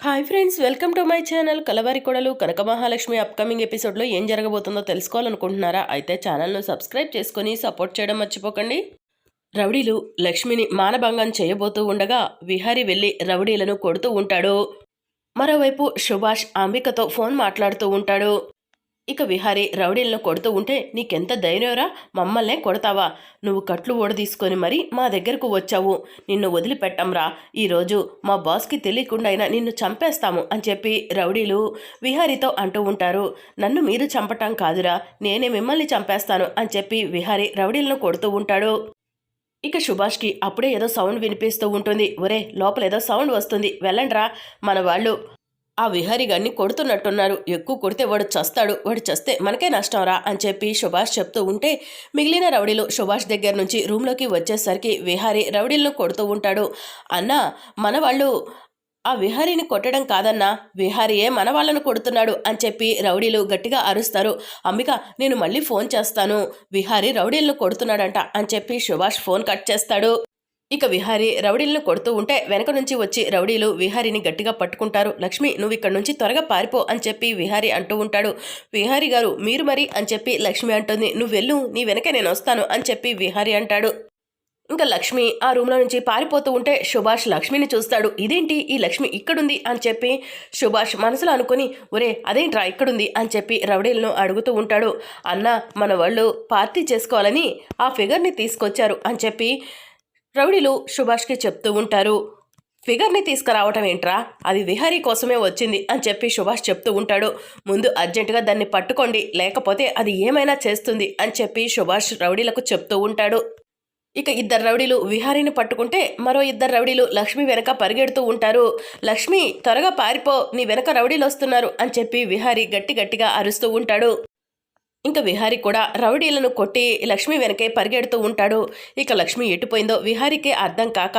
Hi friends welcome to my channel Kalavari Kodalu Kanaka Mahalakshmi upcoming ఎపిసోడ్లో ఏం జరగబోతుందో తెలుసుకోవాలనుకుంటున్నారా? అయితే ఛానల్ను సబ్స్క్రైబ్ చేసుకొని సపోర్ట్ చేయడం మర్చిపోకండి. రౌడీలు లక్ష్మిని మానభంగం చేయబోతూ ఉండగా విహారి వెళ్ళి రౌడీలను కొడుతూ ఉంటాడు. మరోవైపు సుభాష్ అంబికతో ఫోన్ మాట్లాడుతూ ఉంటాడు. ఇక విహారి రౌడీలను కొడుతూ ఉంటే నీకెంత ధైర్యంరా? మమ్మల్నే కొడతావా? నువ్వు కట్లు ఓడదీసుకొని మరీ మా దగ్గరకు వచ్చావు. నిన్ను వదిలిపెట్టంరా. ఈరోజు మా బాస్కి తెలియకుండా అయినా నిన్ను చంపేస్తాము అని చెప్పి రౌడీలు విహారీతో అంటూ ఉంటారు. నన్ను మీరు చంపటం కాదురా. నేనే మిమ్మల్ని చంపేస్తాను అని చెప్పి విహారీ రౌడీలను కొడుతూ ఉంటాడు. ఇక సుభాష్కి అప్పుడే ఏదో సౌండ్ వినిపిస్తూ ఉంటుంది. ఒరే లోపల ఏదో సౌండ్ వస్తుంది. వెళ్ళండ్రా. మన వాళ్ళు ఆ విహారీ గారిని కొడుతున్నట్టున్నారు. ఎక్కువ కొడితే వాడు చస్తాడు. వాడు చస్తే మనకే నష్టం రా అని చెప్పి సుభాష్ చెప్తూ ఉంటే మిగిలిన రౌడీలు సుభాష్ దగ్గర నుంచి రూమ్లోకి వచ్చేసరికి విహారీ రౌడీలను కొడుతూ ఉంటాడు. అన్నా మన వాళ్ళు ఆ విహారీని కొట్టడం కాదన్నా విహారీయే మన వాళ్ళను కొడుతున్నాడు అని చెప్పి రౌడీలు గట్టిగా అరుస్తారు. అంబిక నేను మళ్ళీ ఫోన్ చేస్తాను. విహారీ రౌడీలను కొడుతున్నాడంట అని చెప్పి సుభాష్ ఫోన్ కట్ చేస్తాడు. ఇక విహారీ రౌడీలను కొడుతూ ఉంటే వెనక నుంచి వచ్చి రౌడీలు విహారీని గట్టిగా పట్టుకుంటారు. లక్ష్మి నువ్వు ఇక్కడ నుంచి త్వరగా పారిపో అని చెప్పి విహారీ అంటూ ఉంటాడు. విహారీ గారు మీరు మరి అని చెప్పి లక్ష్మి అంటుంది. నువ్వు వెళ్ళు నీ వెనకే నేను వస్తాను అని చెప్పి విహారీ అంటాడు. ఇంకా లక్ష్మి ఆ రూమ్లో నుంచి పారిపోతూ ఉంటే సుభాష్ లక్ష్మిని చూస్తాడు. ఇదేంటి? ఈ లక్ష్మి ఇక్కడుంది అని చెప్పి సుభాష్ మనసులో అనుకుని ఒరే అదేంట్రా ఇక్కడుంది అని చెప్పి రౌడీలను అడుగుతూ ఉంటాడు. అన్న మన వాళ్ళు పార్టీ చేసుకోవాలని ఆ ఫిగర్ని తీసుకొచ్చారు అని చెప్పి రౌడీలు సుభాష్కి చెప్తూ ఉంటారు. ఫిగర్ని తీసుకురావటం ఏంట్రా? అది విహారీ కోసమే వచ్చింది అని చెప్పి సుభాష్ చెప్తూ ఉంటాడు. ముందు అర్జెంటుగా దాన్ని పట్టుకోండి లేకపోతే అది ఏమైనా చేస్తుంది అని చెప్పి సుభాష్ రౌడీలకు చెప్తూ ఉంటాడు. ఇక ఇద్దరు రౌడీలు విహారీని పట్టుకుంటే మరో ఇద్దరు రౌడీలు లక్ష్మి వెనక పరిగెడుతూ ఉంటారు. లక్ష్మి త్వరగా పారిపో నీ వెనక రౌడీలు వస్తున్నారు అని చెప్పి విహారీ గట్టి గట్టిగా అరుస్తూ ఉంటాడు. ఇంకా విహారీ కూడా రౌడీలను కొట్టి లక్ష్మి వెనకే పరిగెడుతూ ఉంటాడు. ఇక లక్ష్మి ఎటుపోయిందో విహారీకే అర్థం కాక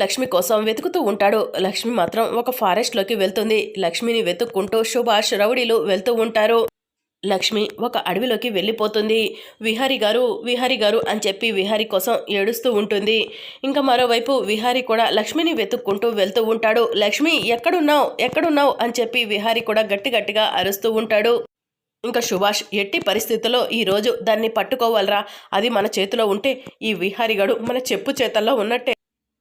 లక్ష్మి కోసం వెతుకుతూ ఉంటాడు. లక్ష్మి మాత్రం ఒక ఫారెస్ట్లోకి వెళ్తుంది. లక్ష్మిని వెతుక్కుంటూ సుభాష్ రౌడీలు వెళ్తూ ఉంటారు. లక్ష్మి ఒక అడవిలోకి వెళ్ళిపోతుంది. విహారి గారు విహారి గారు అని చెప్పి విహారి కోసం ఏడుస్తూ ఉంటుంది. ఇంకా మరోవైపు విహారి కూడా లక్ష్మిని వెతుక్కుంటూ వెళ్తూ ఉంటాడు. లక్ష్మి ఎక్కడున్నావు? ఎక్కడున్నావు? అని చెప్పి విహారి కూడా గట్టి గట్టిగా అరుస్తూ ఉంటాడు. ఇంకా సుభాష్ ఎట్టి పరిస్థితుల్లో ఈరోజు దాన్ని పట్టుకోవాలరా? అది మన చేతిలో ఉంటే ఈ విహారిగాడు మన చెప్పు చేతల్లో ఉన్నట్టే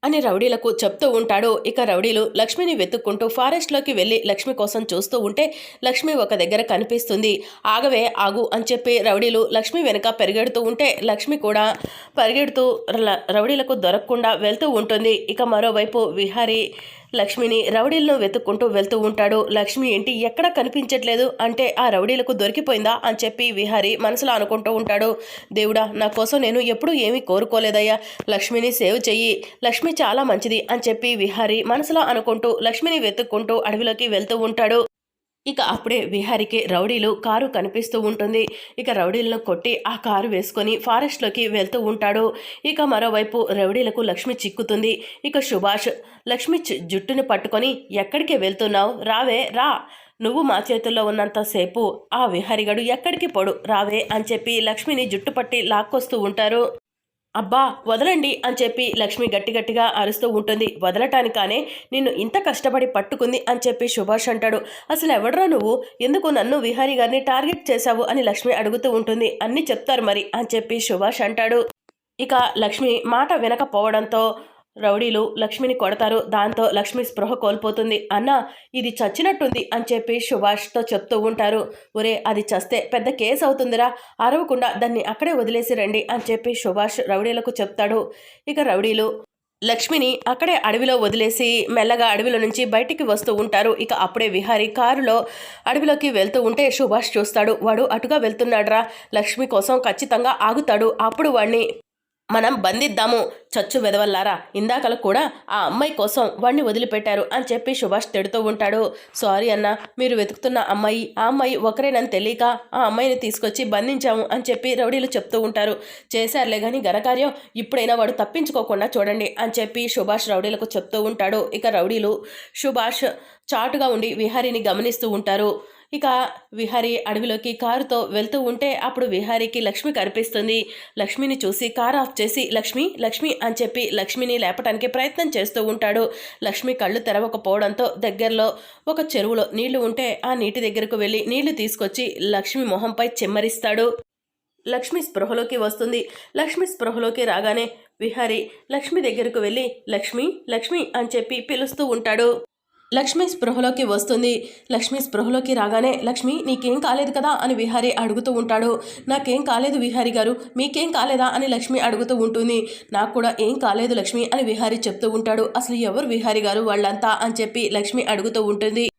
అని రౌడీలకు చెప్తూ ఉంటాడు. ఇక రౌడీలు లక్ష్మిని వెతుక్కుంటూ ఫారెస్ట్లోకి వెళ్ళి లక్ష్మి కోసం చూస్తూ ఉంటే లక్ష్మి ఒక దగ్గర కనిపిస్తుంది. ఆగవే ఆగు అని చెప్పి రౌడీలు లక్ష్మి వెనుక పరిగెడుతూ ఉంటే లక్ష్మి కూడా పరిగెడుతూ ర- రౌడీలకు దొరకకుండా వెళ్తూ ఉంటుంది. ఇక మరోవైపు విహారీ లక్ష్మిని రౌడీలను వెతుక్కుంటూ వెళ్తూ ఉంటాడు. లక్ష్మి ఏంటి? ఎక్కడ కనిపించట్లేదు. అంటే ఆ రౌడీలకు దొరికిపోయిందా? అని చెప్పి విహారీ మనసులో అనుకుంటూ ఉంటాడు. దేవుడా నా కోసం నేను ఎప్పుడూ ఏమీ కోరుకోలేదయ్యా. లక్ష్మిని సేవ్ చెయ్యి. లక్ష్మి చాలా మంచిది అని చెప్పి విహారీ మనసులో అనుకుంటూ లక్ష్మిని వెతుక్కుంటూ అడవిలోకి వెళ్తూ ఉంటాడు. ఇక అప్పుడే విహారికి రౌడీలు కారు కనిపిస్తూ ఉంటుంది. ఇక రౌడీలను కొట్టి ఆ కారు వేసుకొని ఫారెస్ట్లోకి వెళ్తూ ఉంటాడు. ఇక మరోవైపు రౌడీలకు లక్ష్మి చిక్కుతుంది. ఇక సుభాష్ లక్ష్మి జుట్టుని పట్టుకొని ఎక్కడికి వెళ్తున్నావు? రావే రా. నువ్వు మా చేతుల్లో ఉన్నంతసేపు ఆ విహారిగడు ఎక్కడికి పొడు? రావే అని చెప్పి లక్ష్మిని జుట్టు పట్టి లాక్కొస్తూ ఉంటారు. అబ్బా వదలండి అని చెప్పి లక్ష్మి గట్టి గట్టిగా అరుస్తూ ఉంటుంది. వదలటానికానే నిన్ను ఇంత కష్టపడి పట్టుకుంది అని చెప్పి సుభాష్ అంటాడు. అసలు ఎవడరా నువ్వు? ఎందుకు నన్ను విహారీ గారిని టార్గెట్ చేశావు అని లక్ష్మి అడుగుతూ ఉంటుంది. అన్నీ చెప్తారు మరి అని చెప్పి సుభాష్ అంటాడు. ఇక లక్ష్మి మాట వినకపోవడంతో రౌడీలు లక్ష్మిని కొడతారు దాంతో లక్ష్మి స్పృహ కోల్పోతుంది. అన్న ఇది చచ్చినట్టుంది అని చెప్పి సుభాష్తో చెప్తూ ఉంటారు. ఒరే అది చస్తే పెద్ద కేసు అవుతుందిరా. అరవకుండా దాన్ని అక్కడే వదిలేసి రండి అని చెప్పి సుభాష్ రౌడీలకు చెప్తాడు. ఇక రౌడీలు లక్ష్మిని అక్కడే అడవిలో వదిలేసి మెల్లగా అడవిలో నుంచి బయటికి వస్తూ ఉంటారు. ఇక అప్పుడే విహారీ కారులో అడవిలోకి వెళ్తూ ఉంటే సుభాష్ చూస్తాడు. వాడు అటుగా వెళ్తున్నాడ్రా. లక్ష్మి కోసం ఖచ్చితంగా ఆగుతాడు. అప్పుడు వాడిని మనం బంధిద్దాము చచ్చు వెదవల్లారా? ఇందాకల కూడా ఆ అమ్మాయి కోసం వాణ్ణి వదిలిపెట్టారు అని చెప్పి సుభాష్ తిడుతూ ఉంటాడు. సారీ అన్న మీరు వెతుకుతున్న అమ్మాయి ఆ అమ్మాయి ఒకరేనని తెలియక ఆ అమ్మాయిని తీసుకొచ్చి బంధించాము అని చెప్పి రౌడీలు చెప్తూ ఉంటారు. చేశారులే కానీ ఘనకార్యం ఇప్పుడైనా వాడు తప్పించుకోకుండా చూడండి అని చెప్పి సుభాష్ రౌడీలకు చెప్తూ ఉంటాడు. ఇక రౌడీలు సుభాష్ చాటుగా ఉండి విహారీని గమనిస్తూ ఉంటారు. ఇక విహారీ అడవిలోకి కారుతో వెళ్తూ ఉంటే అప్పుడు విహారీకి లక్ష్మి కనిపిస్తుంది. లక్ష్మిని చూసి కార్ ఆఫ్ చేసి లక్ష్మి లక్ష్మి అని చెప్పి లక్ష్మిని లేపటానికి ప్రయత్నం చేస్తూ ఉంటాడు. లక్ష్మి కళ్ళు తెరవకపోవడంతో దగ్గరలో ఒక చెరువులో నీళ్ళు ఉంటే ఆ నీటి దగ్గరకు వెళ్ళి నీళ్ళు తీసుకొచ్చి లక్ష్మి మొహంపై చెమ్మరిస్తాడు. లక్ష్మి స్పృహలోకి వస్తుంది. లక్ష్మి స్పృహలోకి రాగానే విహారీ లక్ష్మి దగ్గరకు వెళ్ళి లక్ష్మి లక్ష్మి అని చెప్పి పిలుస్తూ ఉంటాడు. లక్ష్మి స్పృహలోకి వస్తుంది. లక్ష్మి స్పృహలోకి రాగానే లక్ష్మి నీకేం కాలేదు కదా? అని విహారీ అడుగుతూ ఉంటాడు. నాకేం కాలేదు విహారీ గారు మీకేం కాలేదా? అని లక్ష్మి అడుగుతూ ఉంటుంది. నాకు కూడా ఏం కాలేదు లక్ష్మి అని విహారీ చెప్తూ ఉంటాడు. అసలు ఎవరు విహారీ గారు వాళ్ళంతా? అని చెప్పి లక్ష్మి అడుగుతూ ఉంటుంది.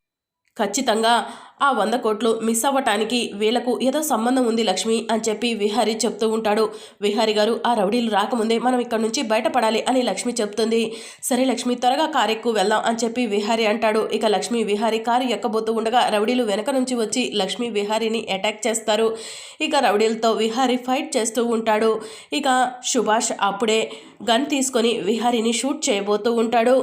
ఖచ్చితంగా ఆ వంద కోట్లు మిస్ అవ్వటానికి వీళ్ళకు ఏదో సంబంధం ఉంది లక్ష్మి అని చెప్పి విహారి చెప్తూ ఉంటాడు. విహారి గారు ఆ రౌడీలు రాకముందే మనం ఇక్కడ నుంచి బయటపడాలి అని లక్ష్మి చెప్తుంది. సరే లక్ష్మి త్వరగా కారు ఎక్కువ వెళ్దాం అని చెప్పి విహారి అంటాడు. ఇక లక్ష్మి విహారి కారు ఎక్కబోతూ ఉండగా రౌడీలు వెనక నుంచి వచ్చి లక్ష్మి విహారిని అటాక్ చేస్తారు. ఇక రౌడీలతో విహారి ఫైట్ చేస్తూ ఉంటాడు. ఇక సుభాష్ అప్పుడే గన్ తీసుకొని విహారిని షూట్ చేయబోతూ ఉంటాడు.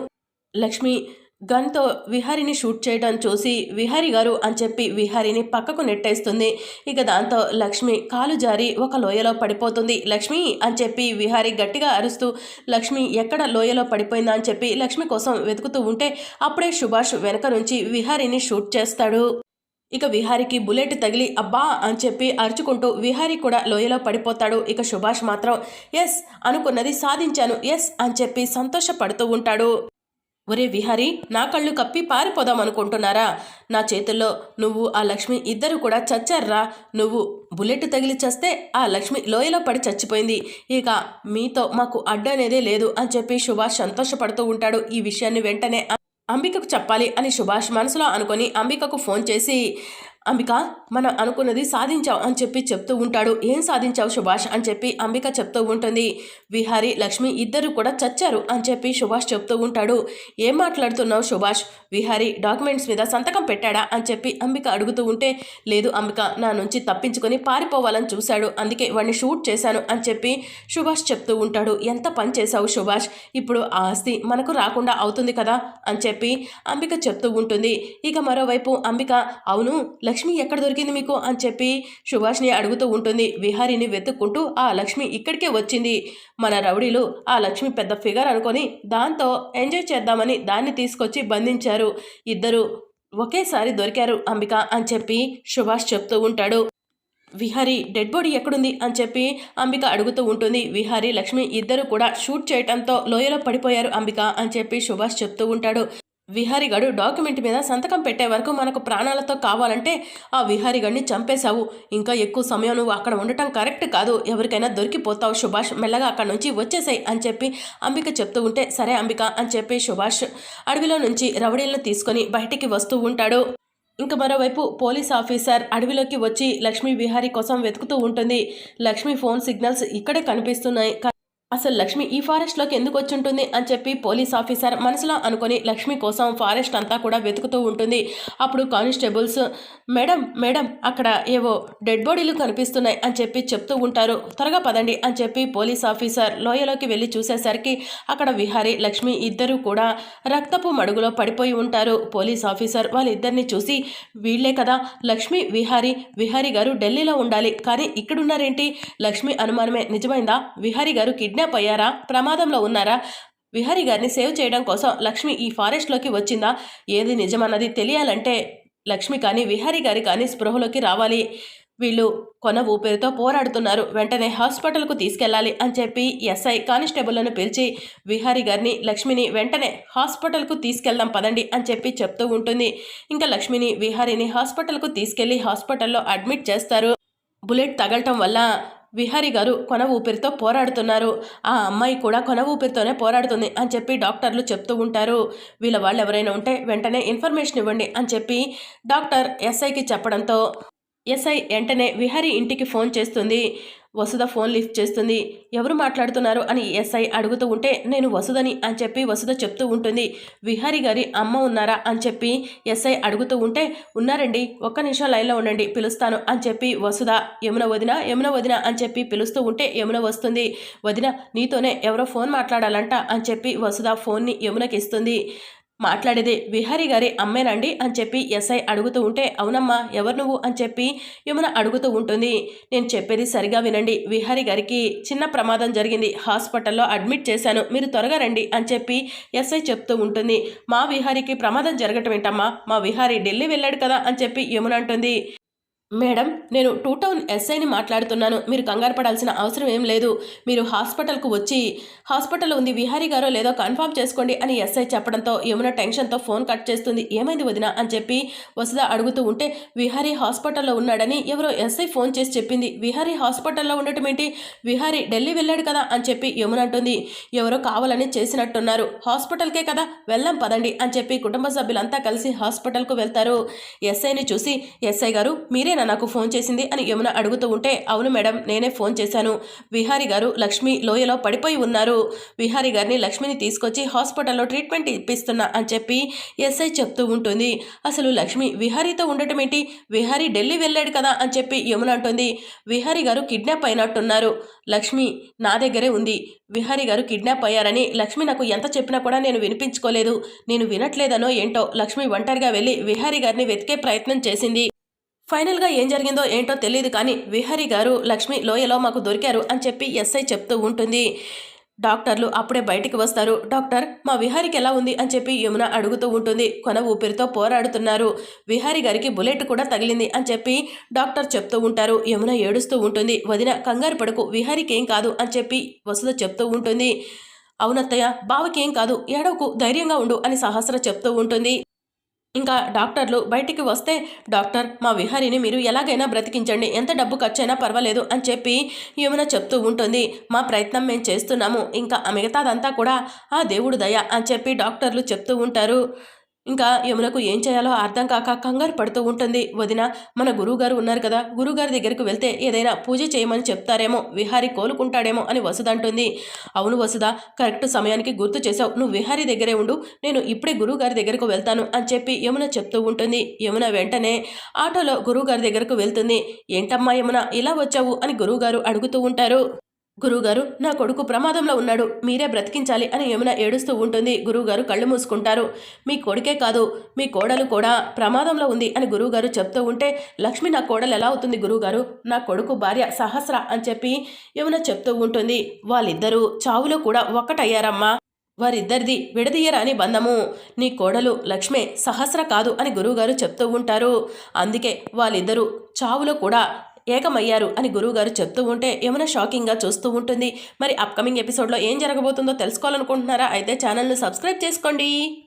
లక్ష్మి గన్తో విహారిని షూట్ చేయడం చూసి విహారి గారు అని చెప్పి విహారిని పక్కకు నెట్టేస్తుంది. ఇక దాంతో లక్ష్మి కాలు జారి ఒక లోయలో పడిపోతుంది. లక్ష్మి అని చెప్పి విహారి గట్టిగా అరుస్తూ లక్ష్మి ఎక్కడ లోయలో పడిపోయిందా అని చెప్పి లక్ష్మి కోసం వెతుకుతూ ఉంటే అప్పుడే సుభాష్ వెనక నుంచి విహారిని షూట్ చేస్తాడు. ఇక విహారికి బుల్లెట్ తగిలి అబ్బా అని చెప్పి అరుచుకుంటూ విహారీ కూడా లోయలో పడిపోతాడు. ఇక సుభాష్ మాత్రం ఎస్ అనుకున్నది సాధించాను ఎస్ అని చెప్పి సంతోషపడుతూ ఉంటాడు. ఒరే విహారీ నా కళ్ళు కప్పి పారిపోదాం అనుకుంటున్నారా? నా చేతుల్లో నువ్వు ఆ లక్ష్మి ఇద్దరు కూడా చచ్చారా నువ్వు బుల్లెట్ తగిలి చస్తే ఆ లక్ష్మి లోయలో పడి చచ్చిపోయింది. ఇక మీతో మాకు అడ్డు అనేదే లేదు అని చెప్పి సుభాష్ సంతోషపడుతూ ఉంటాడు ఈ విషయాన్ని వెంటనే అంబికకు చెప్పాలి అని సుభాష్ మనసులో అనుకొని అంబికకు ఫోన్ చేసి అంబిక మనం అనుకున్నది సాధించావు అని చెప్పి చెప్తూ ఉంటాడు. ఏం సాధించావు సుభాష్? అని చెప్పి అంబిక చెప్తూ ఉంటుంది. విహారి లక్ష్మి ఇద్దరు కూడా చచ్చారు అని చెప్పి సుభాష్ చెప్తూ ఉంటాడు. ఏం మాట్లాడుతున్నావు సుభాష్? విహారి డాక్యుమెంట్స్ మీద సంతకం పెట్టాడా? అని చెప్పి అంబిక అడుగుతూ ఉంటే లేదు అంబిక నా నుంచి తప్పించుకొని పారిపోవాలని చూశాడు. అందుకే వాడిని షూట్ చేశాను అని చెప్పి సుభాష్ చెప్తూ ఉంటాడు. ఎంత పని చేశావు సుభాష్? ఇప్పుడు ఆ ఆస్తి మనకు రాకుండా అవుతుంది కదా? అని చెప్పి అంబిక చెప్తూ ఉంటుంది. ఇక మరోవైపు అంబిక అవును లక్ష్మి ఎక్కడ దొరికింది మీకు అని చెప్పి సుభాష్ని అడుగుతూ ఉంటుంది. విహారిని వెతుక్కుంటూ ఆ లక్ష్మి ఇక్కడికే వచ్చింది. మన రౌడీలు ఆ లక్ష్మి పెద్ద ఫిగర్ అనుకొని దాంతో ఎంజాయ్ చేద్దామని దాన్ని తీసుకొచ్చి బంధించారు. ఇద్దరు ఒకేసారి దొరికారు అంబిక అని చెప్పి సుభాష్ చెప్తూ ఉంటాడు. విహారీ డెడ్ బాడీ ఎక్కడుంది అని చెప్పి అంబిక అడుగుతూ ఉంటుంది. విహారీ లక్ష్మి ఇద్దరు కూడా షూట్ చేయటంతో లోయలో పడిపోయారు అంబిక అని చెప్పి సుభాష్ చెప్తూ ఉంటాడు. విహారిగాడు డాక్యుమెంట్ మీద సంతకం పెట్టే వరకు మనకు ప్రాణాలతో కావాలంటే ఆ విహారిగాడిని చంపేశావు. ఇంకా ఎక్కువ సమయం నువ్వు అక్కడ ఉండటం కరెక్ట్ కాదు. ఎవరికైనా దొరికిపోతావు సుభాష్. మెల్లగా అక్కడ నుంచి వచ్చేసాయి అని చెప్పి అంబిక చెప్తూ ఉంటే సరే అంబిక అని చెప్పి సుభాష్ అడవిలో నుంచి రవడీలను తీసుకొని బయటికి వస్తూ ఉంటాడు. ఇంకా మరోవైపు పోలీస్ ఆఫీసర్ అడవిలోకి వచ్చి లక్ష్మీ విహారీ కోసం వెతుకుతూ ఉంటుంది. లక్ష్మీ ఫోన్ సిగ్నల్స్ ఇక్కడే కనిపిస్తున్నాయి. అసలు లక్ష్మి ఈ ఫారెస్ట్లోకి ఎందుకు వచ్చి ఉంటుంది అని చెప్పి పోలీస్ ఆఫీసర్ మనసులో అనుకొని లక్ష్మి కోసం ఫారెస్ట్ అంతా కూడా వెతుకుతూ ఉంటుంది. అప్పుడు కానిస్టేబుల్స్ మేడం మేడం అక్కడ ఏవో డెడ్ బాడీలు కనిపిస్తున్నాయి అని చెప్పి చెప్తూ ఉంటారు. త్వరగా పదండి అని చెప్పి పోలీస్ ఆఫీసర్ లోయలోకి వెళ్ళి చూసేసరికి అక్కడ విహారి లక్ష్మి ఇద్దరు కూడా రక్తపు మడుగులో పడిపోయి ఉంటారు. పోలీస్ ఆఫీసర్ వాళ్ళిద్దరిని చూసి వీళ్ళే కదా లక్ష్మి విహారి విహారి గారు ఢిల్లీలో ఉండాలి. కానీ ఇక్కడున్నారేంటి? లక్ష్మి అనుమానమే. నిజమైందా? విహారి గారు కిడ్నాప్ కిడ్నాప్ ప్రమాదంలో ఉన్నారా? విహారి గారిని సేవ్ చేయడం కోసం లక్ష్మి ఈ ఫారెస్ట్లోకి వచ్చిందా? ఏది నిజమన్నది తెలియాలంటే లక్ష్మి కానీ విహారి గారి కానీ స్పృహలోకి రావాలి. వీళ్ళు కొన ఊపిరితో పోరాడుతున్నారు. వెంటనే హాస్పిటల్కు తీసుకెళ్ళాలి అని చెప్పి ఎస్ఐ కానిస్టేబుల్లను పిలిచి విహారి గారిని లక్ష్మిని వెంటనే హాస్పిటల్కు తీసుకెళ్దాం పదండి అని చెప్పి చెప్తూ ఉంటుంది. ఇంకా లక్ష్మిని విహారిని హాస్పిటల్కు తీసుకెళ్ళి హాస్పిటల్లో అడ్మిట్ చేస్తారు. బుల్లెట్ తగలటం వల్ల విహారి గారు కొన ఊపిరితో పోరాడుతున్నారు. ఆ అమ్మాయి కూడా కొన ఊపిరితోనే పోరాడుతుంది అని చెప్పి డాక్టర్లు చెప్తూ ఉంటారు. వీళ్ళ వాళ్ళు ఎవరైనా ఉంటే వెంటనే ఇన్ఫర్మేషన్ ఇవ్వండి అని చెప్పి డాక్టర్ ఎస్ఐకి చెప్పడంతో ఎస్ఐ వెంటనే విహారి ఇంటికి ఫోన్ చేస్తుంది. వసుధ ఫోన్ లిఫ్ట్ చేస్తుంది. ఎవరు మాట్లాడుతున్నారు అని ఎస్ఐ అడుగుతూ ఉంటే నేను వసుధని అని చెప్పి వసుధ చెప్తూ ఉంటుంది. విహారి గారి అమ్మ ఉన్నారా అని చెప్పి ఎస్ఐ అడుగుతూ ఉంటే ఉన్నారండి ఒక్క నిమిషం లైన్లో ఉండండి పిలుస్తాను అని చెప్పి వసుధ యమున వదిన యమున వదిన అని చెప్పి పిలుస్తూ ఉంటే యమున వస్తుంది. వదిన నీతోనే ఎవరో ఫోన్ మాట్లాడాలంట అని చెప్పి వసుధ ఫోన్ని యమునకి ఇస్తుంది. మాట్లాడేది విహారీ గారి అమ్మేనండి అని చెప్పి ఎస్ఐ అడుగుతూ ఉంటే అవునమ్మా ఎవరు నువ్వు అని చెప్పి యమున అడుగుతూ ఉంటుంది. నేను చెప్పేది సరిగా వినండి. విహారీ గారికి చిన్న ప్రమాదం జరిగింది. హాస్పిటల్లో అడ్మిట్ చేశాను. మీరు త్వరగా రండి అని చెప్పి ఎస్ఐ చెప్తూ ఉంటుంది. మా విహారీకి ప్రమాదం జరగటం ఏంటమ్మా? మా విహారీ ఢిల్లీ వెళ్ళాడు కదా అని చెప్పి యమున అంటుంది. మేడం నేను టూ టౌన్ ఎస్ఐని మాట్లాడుతున్నాను. మీరు కంగారు పడాల్సిన అవసరం ఏం లేదు. మీరు హాస్పిటల్కు వచ్చి హాస్పిటల్లో ఉంది విహారీ గారో లేదో కన్ఫర్మ్ చేసుకోండి అని ఎస్ఐ చెప్పడంతో యమున టెన్షన్తో ఫోన్ కట్ చేస్తుంది. ఏమైంది వదిన? అని చెప్పి వసుధ అడుగుతూ ఉంటే విహారీ హాస్పిటల్లో ఉన్నాడని ఎవరో ఎస్ఐ ఫోన్ చేసి చెప్పింది. విహారీ హాస్పిటల్లో ఉండటం ఏంటి? విహారీ ఢిల్లీ వెళ్ళాడు కదా అని చెప్పి యమున అంటుంది. ఎవరో కావాలని చేసినట్టున్నారు. హాస్పిటల్కే కదా వెళ్ళాం పదండి అని చెప్పి కుటుంబ సభ్యులంతా కలిసి హాస్పిటల్కు వెళ్తారు. ఎస్ఐని చూసి ఎస్ఐ గారు మీరేనా నాకు ఫోన్ చేసింది అని యమున అడుగుతూ ఉంటే అవును మేడం నేనే ఫోన్ చేశాను. విహారీ గారు లక్ష్మి లోయలో పడిపోయి ఉన్నారు. విహారీ గారిని లక్ష్మిని తీసుకొచ్చి హాస్పిటల్లో ట్రీట్మెంట్ ఇప్పిస్తున్నా అని చెప్పి ఎస్ఐ చెప్తూ ఉంటుంది. అసలు లక్ష్మి విహారీతో ఉండటం ఏంటి? విహారీ ఢిల్లీ వెళ్ళాడు కదా అని చెప్పి యమున అంటుంది. విహారీ గారు కిడ్నాప్ అయినట్టున్నారు. లక్ష్మి నా దగ్గరే ఉంది. విహారీ గారు కిడ్నాప్ అయ్యారని లక్ష్మి నాకు ఎంత చెప్పినా కూడా నేను వినిపించుకోలేదు. నేను వినట్లేదనో ఏంటో లక్ష్మి ఒంటరిగా వెళ్ళి విహారీ గారిని వెతికే ప్రయత్నం చేసింది. ఫైనల్గా ఏం జరిగిందో ఏంటో తెలియదు కానీ విహరి గారు లక్ష్మి లోయలో మాకు దొరికారు అని చెప్పి ఎస్ఐ చెప్తూ ఉంటుంది. డాక్టర్లు అప్పుడే బయటికి వస్తారు. డాక్టర్ మా విహారికి ఎలా ఉంది అని చెప్పి యమున అడుగుతూ ఉంటుంది. కొన ఊపిరితో పోరాడుతున్నారు. విహారి గారికి బుల్లెట్ కూడా తగిలింది అని చెప్పి డాక్టర్ చెప్తూ ఉంటారు. యమున ఏడుస్తూ ఉంటుంది. వదిన కంగారు పడకు విహారికి ఏం కాదు అని చెప్పి వసుధ చెప్తూ ఉంటుంది. అవునత్తయ్య బావకేం ఏం కాదు ఏడవకు ధైర్యంగా ఉండు అని సహస్ర చెప్తూ ఉంటుంది. ఇంకా డాక్టర్లు బయటికి వస్తే డాక్టర్ మా విహారిని మీరు ఎలాగైనా బ్రతికించండి. ఎంత డబ్బు ఖర్చైనా పర్వాలేదు అని చెప్పి యమున చెప్తూ ఉంటుంది. మా ప్రయత్నం మేము చేస్తున్నాము. ఇంకా మిగతాదంతా కూడా ఆ దేవుడు దయ అని చెప్పి డాక్టర్లు చెప్తూ ఉంటారు. ఇంకా యమునకు ఏం చేయాలో అర్థం కాక కంగారు పడుతూ ఉంటుంది. వదిన మన గురువుగారు ఉన్నారు కదా గురువుగారి దగ్గరికి వెళ్తే ఏదైనా పూజ చేయమని చెప్తారేమో విహారి కోలుకుంటాడేమో అని వసుధ అంటుంది. అవును వసుధ కరెక్ట్ సమయానికి గుర్తు చేసావు నువ్వు విహారీ దగ్గరే ఉండు నేను ఇప్పుడే గురువుగారి దగ్గరకు వెళ్తాను అని చెప్పి యమున చెప్తూ ఉంటుంది. యమున వెంటనే ఆటోలో గురువుగారి దగ్గరకు వెళ్తుంది. ఏంటమ్మా యమున ఇలా వచ్చావు అని గురువుగారు అడుగుతూ ఉంటారు. గురువుగారు నా కొడుకు ప్రమాదంలో ఉన్నాడు. మీరే బ్రతికించాలి అని యమున ఏడుస్తూ ఉంటుంది. గురువుగారు కళ్ళు మూసుకుంటారు. మీ కొడుకే కాదు మీ కోడలు కూడా ప్రమాదంలో ఉంది అని గురువుగారు చెప్తూ ఉంటే లక్ష్మి నా కోడలు ఎలా అవుతుంది గురువుగారు? నా కొడుకు భార్య సహస్ర అని చెప్పి యమున చెప్తూ ఉంటుంది. వాళ్ళిద్దరూ చావులో కూడా ఒక్కటయ్యారమ్మా. వారిద్దరిది విడదీయరాని బంధము. నీ కోడలు లక్ష్మే సహస్ర కాదు అని గురువుగారు చెప్తూ ఉంటారు. అందుకే వాళ్ళిద్దరూ చావులో కూడా ఏకమయ్యారు అని గురువుగారు చెప్తూ ఉంటే ఏమైనా షాకింగ్గా చూస్తూ ఉంటుంది. మరి అప్కమింగ్ ఎపిసోడ్లో ఏం జరగబోతుందో తెలుసుకోవాలనుకుంటున్నారా? అయితే ఛానల్ను సబ్స్క్రైబ్ చేసుకోండి.